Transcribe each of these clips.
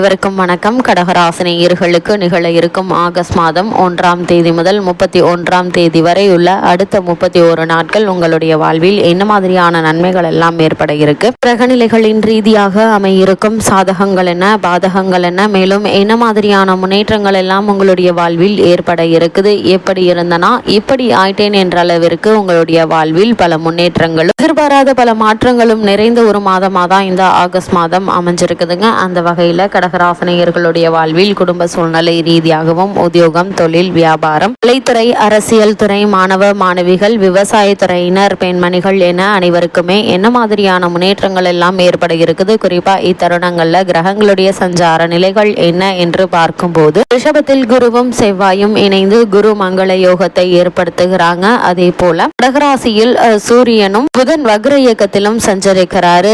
அனைவருக்கும் வணக்கம். கடகராசினியர்களுக்கு நிகழ இருக்கும் ஆகஸ்ட் மாதம் ஒன்றாம் தேதி முதல் முப்பத்தி ஒன்றாம் தேதி வரை உள்ள அடுத்த முப்பத்தி ஒரு நாட்கள் உங்களுடைய வாழ்வில் என்ன மாதிரியான நன்மைகள் எல்லாம் ஏற்பட இருக்கு? கிரகநிலைகளின் ரீதியாக அமையிருக்கும் சாதகங்கள் என்ன பாதகங்கள் என்ன? மேலும் என்ன மாதிரியான முன்னேற்றங்கள் எல்லாம் உங்களுடைய வாழ்வில் ஏற்பட இருக்குது? எப்படி இருந்தனா இப்படி ஆயிட்டேன் என்ற அளவிற்கு உங்களுடைய வாழ்வில் பல முன்னேற்றங்களும் எதிர்பாராத பல மாற்றங்களும் நிறைந்த ஒரு மாதமாக தான் இந்த ஆகஸ்ட் மாதம் அமைஞ்சிருக்குதுங்க. அந்த வகையில் கடகராசனையர்களுடைய வாழ்வில் குடும்ப சூழ்நிலை ரீதியாகவும் உத்தியோகம் தொழில் வியாபாரம் கலைத்துறை அரசியல் துறை மாணவ மாணவிகள் விவசாயத்துறையினர் பெண்மணிகள் என அனைவருக்குமே என்ன மாதிரியான முன்னேற்றங்கள் எல்லாம் ஏற்பட இருக்குது குறிப்பா இத்தருணங்கள்ல கிரகங்களுடைய சஞ்சார நிலைகள் என்ன என்று பார்க்கும்போது ரிஷபத்தில் குருவும் செவ்வாயும் இணைந்து குரு மங்கள யோகத்தை ஏற்படுத்துகிறாங்க. அதே போல கடகராசியில் சூரியனும் புதன் வக்ர இயக்கத்திலும் சஞ்சரிக்கிறாரு.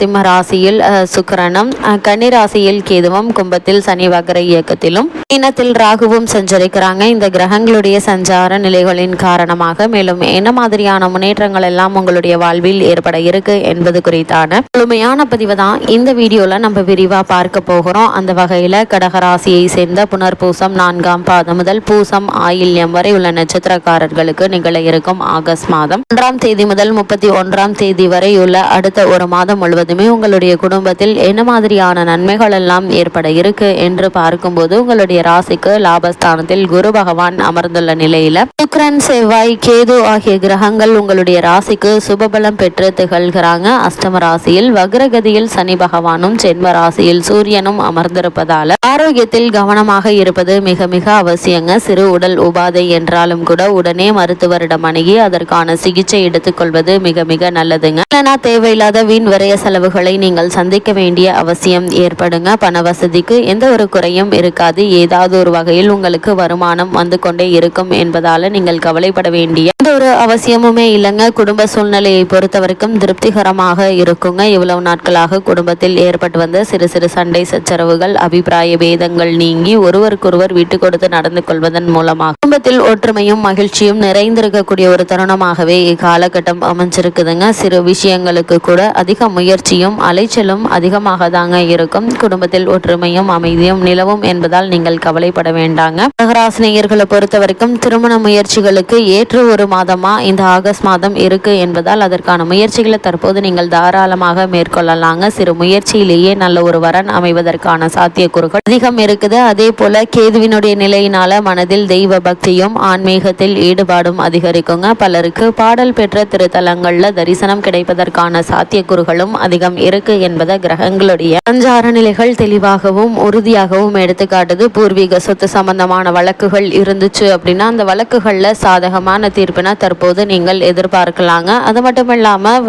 சிம்ம ராசியில் சுக்கிரனும் கன்னிராசியில் கேதுவும் கும்பத்தில் சனி வகர இயக்கத்திலும் மீனத்தில் ராகுவும் சஞ்சரிக்கிறாங்க. இந்த கிரகங்களுடைய சஞ்சார நிலைகளின் காரணமாக மேலும் என்ன மாதிரியான முன்னேற்றங்கள் எல்லாம் உங்களுடைய வாழ்வில் ஏற்பட இருக்கு என்பது குறித்தான முழுமையான பதிவு தான் இந்த வீடியோல நம்ம விரிவா பார்க்க போகிறோம். அந்த வகையில கடகராசியை சேர்ந்த புனர்பூசம் நான்காம் பாதம் முதல் பூசம் ஆயில்யம் வரை உள்ள நட்சத்திரக்காரர்களுக்கு நிகழ இருக்கும் ஆகஸ்ட் மாதம் ஒன்றாம் தேதி முதல் முப்பத்தி ஒன்றாம் தேதி வரை உள்ள அடுத்த ஒரு மாதம் முழுவதுமே உங்களுடைய குடும்பத்தில் என்ன மாதிரியான நன்மைகள் எல்லாம் மாற்றம் ஏற்பட இருக்கு என்று பார்க்கும்போது உங்களுடைய ராசிக்கு லாபஸ்தானத்தில் குரு பகவான் அமர்ந்துள்ள நிலையில சுக்ரன் செவ்வாய் கேது ஆகிய கிரகங்கள் உங்களுடைய ராசிக்கு சுபபலம் பெற்று திகழ்கிறாங்க. அஷ்டம ராசியில் வக்ரகதியில் சனி பகவானும் ஜென்ம ராசியில் சூரியனும் அமர்ந்திருப்பதால ஆரோக்கியத்தில் கவனமாக இருப்பது மிக மிக அவசியங்க. சிறு உடல் உபாதை என்றாலும் கூட உடனே மருத்துவரிடம் அணுகி அதற்கான சிகிச்சை எடுத்துக்கொள்வது மிக மிக நல்லதுங்க. இல்லைனா தேவையில்லாத வீண் விரய செலவுகளை நீங்கள் சந்திக்க வேண்டிய அவசியம் ஏற்படுங்க. பண வசதிக்கு எந்த ஒரு குறையும் இருக்காது. ஏதாவது ஒரு வகையில் உங்களுக்கு வருமானம் வந்து கொண்டே இருக்கும் என்பதால நீங்கள் கவலைப்பட வேண்டிய எந்த ஒரு அவசியமுமே இல்லைங்க. குடும்ப சூழ்நிலையை பொறுத்த வரைக்கும் திருப்திகரமாக இருக்குங்க. இவ்வளவு நாட்களாக குடும்பத்தில் ஏற்பட்டு வந்த சிறு சிறு சண்டை சச்சரவுகள் அபிப்பிராய பேதங்கள் நீங்கி ஒருவருக்கொருவர் விட்டு கொடுத்து நடந்து கொள்வதன் மூலமாக குடும்பத்தில் ஒற்றுமையும் மகிழ்ச்சியும் நிறைந்திருக்கக்கூடிய ஒரு தருணமாகவே இக்காலகட்டம் அமைஞ்சிருக்குதுங்க. சிறு விஷயங்களுக்கு கூட அதிக முயற்சியும் அலைச்சலும் அதிகமாக தாங்க இருக்கும். குடும்பத்தில் ஒற்றுமையும் அமைதியும் நிலவும் என்பதால் நீங்கள் கவலைப்பட வேண்டாங்க. மகராசினியர்களை பொறுத்த வரைக்கும் திருமண முயற்சிகளுக்கு ஏற்ற ஒரு மாதமா இந்த ஆகஸ்ட் மாதம் இருக்கு என்பதால் அதற்கான முயற்சிகளை தற்போது நீங்கள் தாராளமாக மேற்கொள்ளலாங்க. சிறு முயற்சியிலேயே நல்ல ஒரு வரன் அமைவதற்கான சாத்தியக்கூறுகள் அதிகம் இருக்குது. அதே போல கேதுவினுடைய நிலையினால மனதில் தெய்வ பக்தியும் ஆன்மீகத்தில் ஈடுபாடும் அதிகரிக்குங்க. பலருக்கு பாடல் பெற்ற திருத்தலங்கள்ல தரிசனம் கிடைப்பதற்கான சாத்தியக்கூறுகளும் அதிகம் இருக்கு என்பதை கிரகங்களுடைய சஞ்சார நிலைகள் தெளிவாகவும் உறுதியாகவும் எடுத்துக்காட்டுது. பூர்வீக சொத்து சம்பந்தமான வழக்குகள் இருந்துச்சு அப்படின்னா அந்த வழக்குகளில் சாதகமான தீர்ப்பினை தற்போது நீங்கள் எதிர்பார்க்கலாங்க. அது மட்டும் இல்லாமல்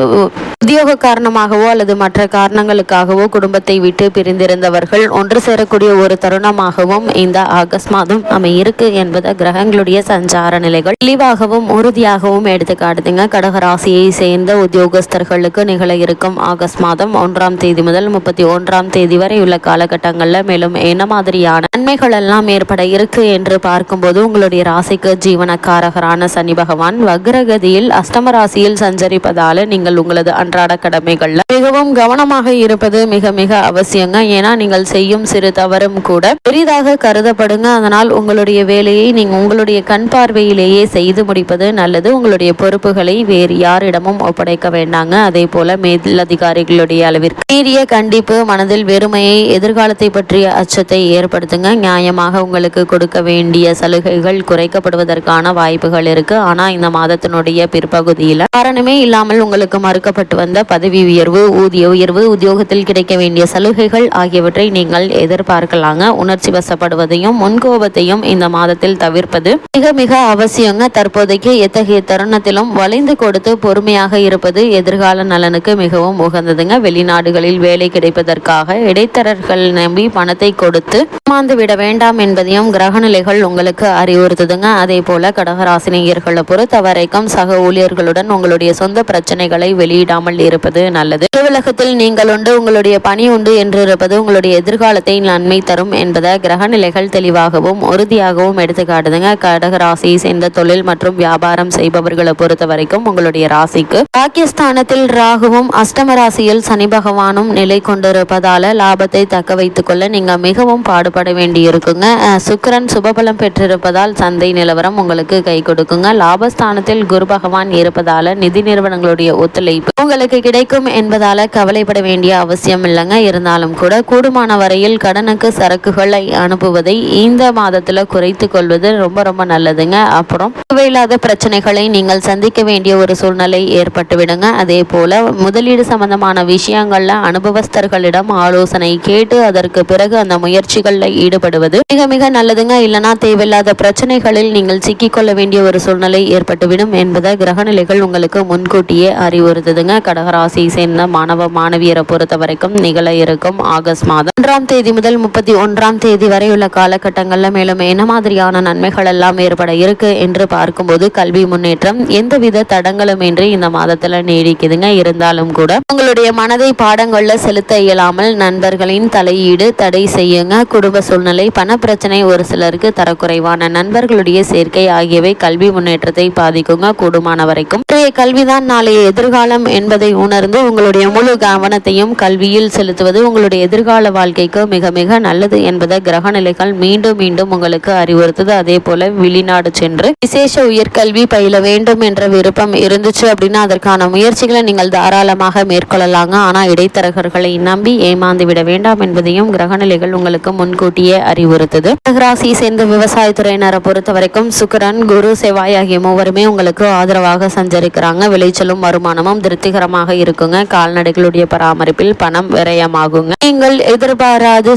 உத்தியோக காரணமாகவோ அல்லது மற்ற காரணங்களுக்காகவோ குடும்பத்தை விட்டு பிரிந்திருந்தவர்கள் ஒன்று சேரக்கூடிய ஒரு தருணமாகவும் இந்த ஆகஸ்ட் மாதம் அமையிருக்கு என்பதை கிரகங்களுடைய சஞ்சார நிலைகள். தெளிவாகவும் உறுதியாகவும் எடுத்துக்காட்டுதுங்க கடகராசியை சேர்ந்த உத்தியோகஸ்தர்களுக்கு நிகழ இருக்கும் ஆகஸ்ட் மாதம் ஒன்றாம் தேதி முதல் முப்பத்தி ஒன்றாம் தேதி வரை உள்ள காலகட்டங்களில் மேலும் என்ன மாதிரியான நன்மைகள் எல்லாம் ஏற்பட இருக்கு என்று பார்க்கும்போது உங்களுடைய ராசிக்கு ஜீவனக்காரகரான சனி பகவான் வக்ரகதியில் அஷ்டம ராசியில் சஞ்சரிப்பதால நீங்கள் உங்களது அன்றாட கடமைகள்ல. மிகவும் கவனமாக இருப்பது மிக மிக அவசியங்க. ஏன்னா நீங்கள் செய்யும் சிறு தவறும் கூட பெரிதாக கருதப்படுங்க. அதனால் உங்களுடைய வேலையை நீங்க உங்களுடைய கண் பார்வையிலேயே செய்து முடிப்பது நல்லது. உங்களுடைய பொறுப்புகளை வேறு யாரிடமும் ஒப்படைக்க வேண்டாங்க. அதே போல மேலதிகாரிகளுடைய அளவிற்கு. மீறிய கண்டிப்பு மனதில் வெறுமையை எதிர்காலத்தை பற்றிய அச்சத்தை ஏற்படுத்துங்க. நியாயமாக உங்களுக்கு கொடுக்க வேண்டிய சலுகைகள் குறைக்கப்படுவதற்கான வாய்ப்புகள் இருக்கு. ஆனா இந்த மாதத்தினுடைய பிற்பகுதியில காரணமே இல்லாமல் உங்களுக்கு மறுக்கப்பட்டு வந்த பதவி உயர்வு ஊதிய உயர்வு உத்தியோகத்தில் கிடைக்க வேண்டிய சலுகைகள் ஆகியவற்றை நீங்கள் எதிர்பார்க்கலாங்க. உணர்ச்சி வசப்படுவதையும் முன்கோபத்தையும் இந்த மாதத்தில் தவிர்ப்பது மிக மிக அவசியங்க. தற்போதைக்கு எத்தகைய தருணத்திலும் வளைந்து கொடுத்து பொறுமையாக இருப்பது எதிர்கால நலனுக்கு மிகவும் உகந்ததுங்க. வெளிநாடுகளில் வேலை கிடைப்பதற்காக இடைத்தரர்கள் நம்பி பணத்தை கொடுத்து ஏமாந்து விட வேண்டாம் என்பதையும் கிரகநிலைகள் உங்களுக்கு அறிவுறுத்துதுங்க. அதே போல கடகராசினியர்களை பொறுத்த வரைக்கும் சக ஊழியர்களுடன் உங்களுடைய சொந்த பிரச்சனைகளை வெளியிடாமல் இல்லாமல் இருப்பது நல்லது. உலகத்தில் நீங்கள் உண்டு உங்களுடைய பணி உண்டு என்று இருப்பது உங்களுடைய எதிர்காலத்தை நன்மை தரும் என்பதை கிரக நிலைகள் தெளிவாகவும் உறுதியாகவும் எடுத்து காட்டுதுங்க கடக ராசியை சேர்ந்த தொழில் மற்றும் வியாபாரம் செய்பவர்களை பொறுத்த வரைக்கும் உங்களுடைய ராசிக்கு. பாகிஸ்தானத்தில் ராகுவும் அஷ்டம ராசியில் சனி பகவானும் நிலை கொண்டிருப்பதால லாபத்தை தக்க வைத்துக் கொள்ள நீங்க மிகவும் பாடுபட வேண்டி இருக்குங்க சுக்கிரன் சுபபலம் பெற்றிருப்பதால் சந்தை நிலவரம் உங்களுக்கு கை கொடுக்குங்க. லாபஸ்தானத்தில் குரு பகவான் இருப்பதால நிதி நிறுவனங்களுடைய ஒத்துழைப்பு. உங்களுக்கு கிடைக்கும் என்பதால கவலைப்பட வேண்டிய அவசியம் இல்லைங்க. இருந்தாலும் கூட கூடுமான வரையில் கடனுக்கு சரக்குகளை அனுப்புவதை இந்த மாதத்துல குறைத்து கொள்வது ரொம்ப ரொம்ப நல்லதுங்க. அப்புறம் தேவையில்லாத பிரச்சனைகளை நீங்கள் சந்திக்க வேண்டிய ஒரு சூழ்நிலை ஏற்பட்டு விடுங்க அதே போல முதலீடு சம்பந்தமான விஷயங்கள்ல அனுபவஸ்தர்களிடம் ஆலோசனை கேட்டு அதற்கு பிறகு அந்த முயற்சிகளில் ஈடுபடுவது மிக மிக நல்லதுங்க. இல்லைனா தேவையில்லாத பிரச்சனைகளில் நீங்கள் சிக்கிக்கொள்ள வேண்டிய ஒரு சூழ்நிலை ஏற்பட்டுவிடும் என்பதை கிரகநிலைகள் உங்களுக்கு முன்கூட்டியே அறிவுறுத்துதுங்க. கடகராசியை சேர்ந்த மாணவ மாணவியரை பொறுத்த வரைக்கும் நிகழ இருக்கும் ஆகஸ்ட் மாதம். ஒன்றாம் தேதி முதல் முப்பத்தி ஒன்றாம் தேதி வரை உள்ள காலகட்டங்களில் மேலும் என்ன மாதிரியான நன்மைகள் எல்லாம் ஏற்பட இருக்கு என்று பார்க்கும்போது கல்வி முன்னேற்றம் எந்தவித தடங்களுமின்றி இந்த மாதத்துல நீடிக்குதுங்க. இருந்தாலும் கூட உங்களுடைய மனதை பாடங்கள்ல செலுத்த இயலாமல் நண்பர்களின் தலையீடு தடை செய்யுங்க. குடும்ப சூழ்நிலை பண பிரச்சனை ஒரு சிலருக்கு தரக்குறைவான நண்பர்களுடைய சேர்க்கை ஆகியவை கல்வி முன்னேற்றத்தை பாதிக்குங்க. கூடுமான வரைக்கும் இன்றைய கல்விதான் நாளைய எதிர்காலம் என்பது உணர்ந்து உங்களுடைய முழு கவனத்தையும் கல்வியில் செலுத்துவது உங்களுடைய எதிர்கால வாழ்க்கைக்கு மிக மிக நல்லது என்பதை கிரக நிலைகள் மீண்டும் மீண்டும் உங்களுக்கு அறிவுறுத்துது. அதே போல வெளிநாடு சென்று விசேஷ உயர்கல்வி பயில வேண்டும் என்ற விருப்பம் இருந்துச்சு அப்படின்னா அதற்கான முயற்சிகளை நீங்கள் தாராளமாக மேற்கொள்ளலாங்க. ஆனா இடைத்தரகர்களை நம்பி ஏமாந்து விட வேண்டாம் என்பதையும் கிரகநிலைகள் உங்களுக்கு முன்கூட்டியே அறிவுறுத்துது. ராசியை சேர்ந்த விவசாயத்துறையினரை பொறுத்த வரைக்கும் சுக்கரன் குரு செவ்வாய் ஆகிய மூவருமே உங்களுக்கு ஆதரவாக சஞ்சரிக்கிறாங்க. விளைச்சலும் வருமானமும் திருப்திகரமாக இருக்குங்க. கால்நடைகளுடைய பராமரிப்பில் பணம் விரயமாகுங்க. நீங்கள் எதிர்பாராது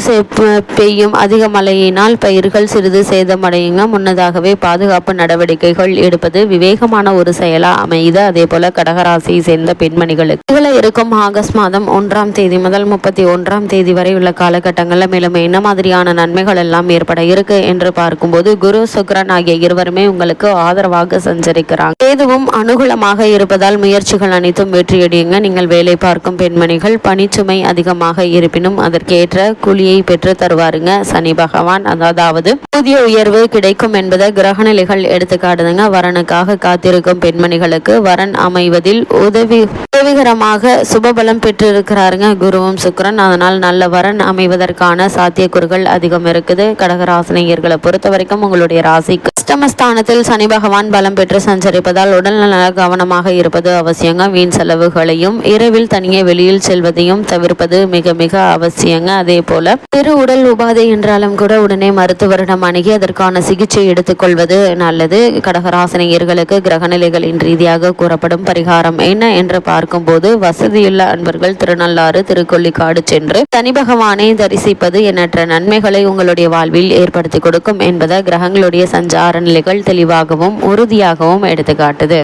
பெய்யும் அதிக மழையினால் பயிர்கள் சிறிது சேதமடையுங்க. முன்னதாகவே பாதுகாப்பு நடவடிக்கைகள் எடுப்பது விவேகமான ஒரு செயலா அமையுது. அதே போல கடகராசியை சேர்ந்த பெண்மணிகளுக்கு. இதுல இருக்கும் ஆகஸ்ட் மாதம் ஒன்றாம் தேதி முதல் முப்பத்தி ஒன்றாம் தேதி வரை உள்ள காலகட்டங்களில் மேலும் என்ன மாதிரியான நன்மைகள் எல்லாம் ஏற்பட இருக்கு என்று பார்க்கும்போது குரு சுக்ரன் ஆகிய இருவருமே உங்களுக்கு ஆதரவாக சஞ்சரிக்கிறாங்க. ஏதுவும் அனுகூலமாக இருப்பதால் முயற்சிகள் அனைத்தும் வெற்றி எடுங்க நீங்கள் வேலை பார்க்கும் பெண்மணிகள் பணிச்சுமை அதிகமாக இருப்பினும் அதற்கேற்ற கூலியை பெற்று தருவாருங்க. சனி பகவான் அதாவது புதிய உயர்வு கிடைக்கும் என்பதை கிரகநிலைகள் எடுத்துக்காட்டுதுங்க. வரனுக்காக காத்திருக்கும் பெண்மணிகளுக்கு வரன் அமைவதில் உதவி உதவிகரமாக சுபபலம் பெற்றிருக்கிறாருங்க. குருவும் சுக்கிரன். அதனால் நல்ல வரன் அமைவதற்கான சாத்தியக்கூறுகள் அதிகம் இருக்குது. கடகராசினியர்களை பொறுத்த வரைக்கும் உங்களுடைய ராசிக்கு அஷ்டமஸ்தானத்தில் சனி பகவான் பலம் பெற்று சஞ்சரிப்பதால் உடல்நல கவனமாக இருப்பது அவசியங்க. வீண் செலவுகளையும் இரவில் தனியே வெளியில் செல்வதையும் தவிர்ப்பது மிக மிக அவசியங்க. அதே போல திரு உடல் உபாதை என்றாலும் கூட உடனே மருத்துவரிடம் அணுகி அதற்கான சிகிச்சை எடுத்துக்கொள்வது நல்லது. கடகராசினியர்களுக்கு கிரகநிலைகளின் ரீதியாக கூறப்படும் பரிகாரம் என்ன என்று போது வசதியுள்ள அன்பர்கள் திருநள்ளாறு திருக்கொல்லிக்காடு சென்று சனி பகவானை தரிசிப்பது எண்ணற்ற நன்மைகளை உங்களுடைய வாழ்வில் ஏற்படுத்தி கொடுக்கும் என்பதை கிரகங்களுடைய சஞ்சார நிலைகள் தெளிவாகவும் உறுதியாகவும் எடுத்துக்காட்டுது.